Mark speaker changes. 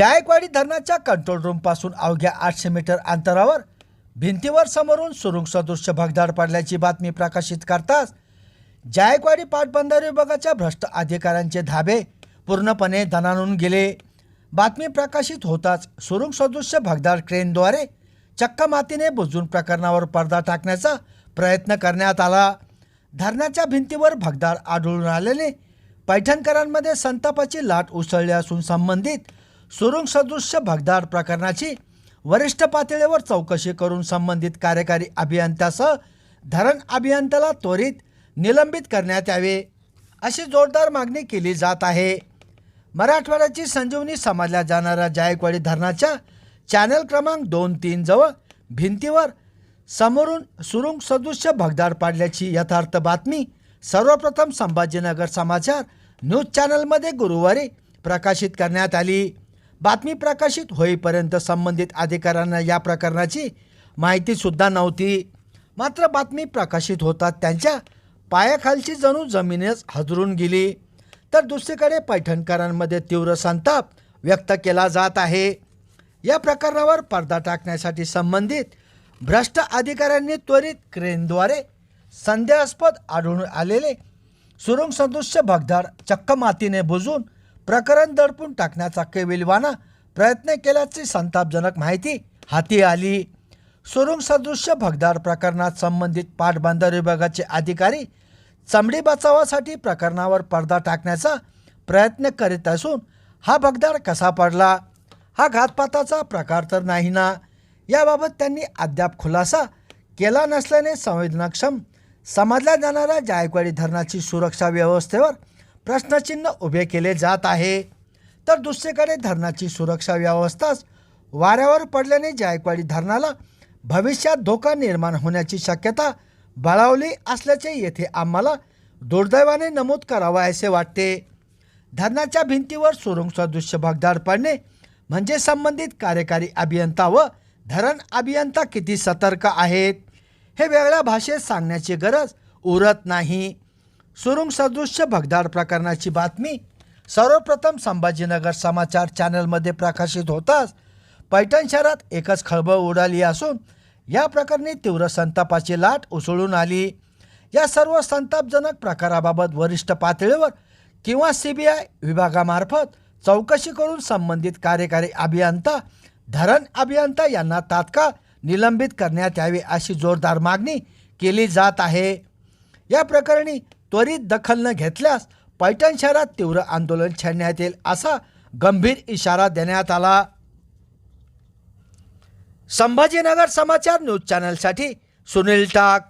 Speaker 1: जायकवाडी धरणाच्या कंट्रोल रूमपासून अवघ्या आठशे मीटर अंतरावर भिंतीवर समोरून सुरुंग सदृश्य भगदाड पडल्याची बातमी प्रकाशित करताच जायकवाडी पाटबंधारे विभागाच्या भ्रष्ट अधिकाऱ्यांचे धाबे पूर्णपणे धनानून गेले. बातमी प्रकाशित होताच सुरुंग सदृश्य भगदाड क्रेनद्वारे चक्क मातीने बुजून प्रकरणावर पडदा टाकण्याचा प्रयत्न करण्यात आला. धरणाच्या भिंतीवर भगदाड आढळून आलेले पैठणकरांमध्ये संतापाची लाट उसळली असून संबंधित सुरुंग सदृश्य भगदाड प्रकरणाची वरिष्ठ पातळीवर चौकशी करून संबंधित कार्यकारी अभियंत्यासह धरण अभियंत्याला त्वरित निलंबित करण्यात यावे अशी जोरदार मागणी केली जात आहे. मराठवाड्याची संजीवनी समजल्या जाणाऱ्या जायकवाडी धरणाच्या चॅनल क्रमांक दोन तीन जवळ भिंतीवर समोरून सुरुंग सदृश्य भगदाड पाडल्याची यथार्थ बातमी सर्वप्रथम संभाजीनगर समाचार न्यूज चॅनलमध्ये गुरुवारी प्रकाशित करण्यात आली. बातमी प्रकाशित होईपर्यंत संबंधित अधिकाऱ्यांना या प्रकरणाची माहितीसुद्धा नव्हती. मात्र बातमी प्रकाशित होतात त्यांच्या पायाखालची जणू जमीनच हजरून गेली. तर दुसरीकडे पैठणकरांमध्ये तीव्र संताप व्यक्त केला जात आहे. या प्रकरणावर पडदा टाकण्यासाठी संबंधित भ्रष्ट अधिकाऱ्यांनी त्वरित क्रेनद्वारे संदेहास्पद आढळून आलेले सुरुंग सदृश्य भगदाड चक्क मातीने बुजून प्रकरण दडपून टाकण्याचा केविलवाना प्रयत्न केल्याची संतापजनक माहिती हाती आली. सुरुंग सदृश्य भगदाड प्रकरणात संबंधित पाटबंधारे विभागाचे अधिकारी चमडी बचावासाठी प्रकरणावर पडदा टाकण्याचा प्रयत्न करीत असून हा भगदाड कसा पडला? हा घातपाताचा प्रकार तर नाही ना याबाबत त्यांनी अद्याप खुलासा केला नसल्याने संवेदनाक्षम समजल्या जाणाऱ्या जायकवाडी धरणाची सुरक्षा व्यवस्थेवर प्रश्नचिन्ह उभे केले जात आहे. तर दुसरीकडे धरणाची सुरक्षा व्यवस्थाच वाऱ्यावर पडल्याने जायकवाडी धरणाला भविष्यात धोका निर्माण होण्याची शक्यता बळावली असल्याचे येथे आम्हाला दुर्दैवाने नमूद करावयाचे वाटते. धरणाच्या भिंतीवर सुरुंग सदृश्य भगदाड पडणे म्हणजे संबंधित कार्यकारी अभियंता व धरण अभियंता किती सतर्क आहेत हे वेगळ्या भाषेत सांगण्याची गरज उरत नाही. सुरुंग सदृश्य भगदाड प्रकरणाची बातमी. सर्वप्रथम संभाजीनगर समाचार चॅनलमध्ये प्रकाशित होताच पैठण शहरात एकच खळबळ उडाली असून या प्रकरणी तीव्र संतापाची लाट उसळून आली. या सर्व संतापजनक प्रकाराबाबत वरिष्ठ पातळीवर किंवा सी बी आय विभागामार्फत चौकशी करून संबंधित कार्यकारी अभियंता धरण अभियंता यांना तात्काळ निलंबित करण्यात यावे अशी जोरदार मागणी केली जात आहे. या प्रकरणी त्वरित दखल न घेतल्यास पैठण शहरात तीव्र आंदोलन छेडण्यात येईल असा गंभीर इशारा देण्यात आला. संभाजीनगर समाचार न्यूज चॅनलसाठी सुनील टाक.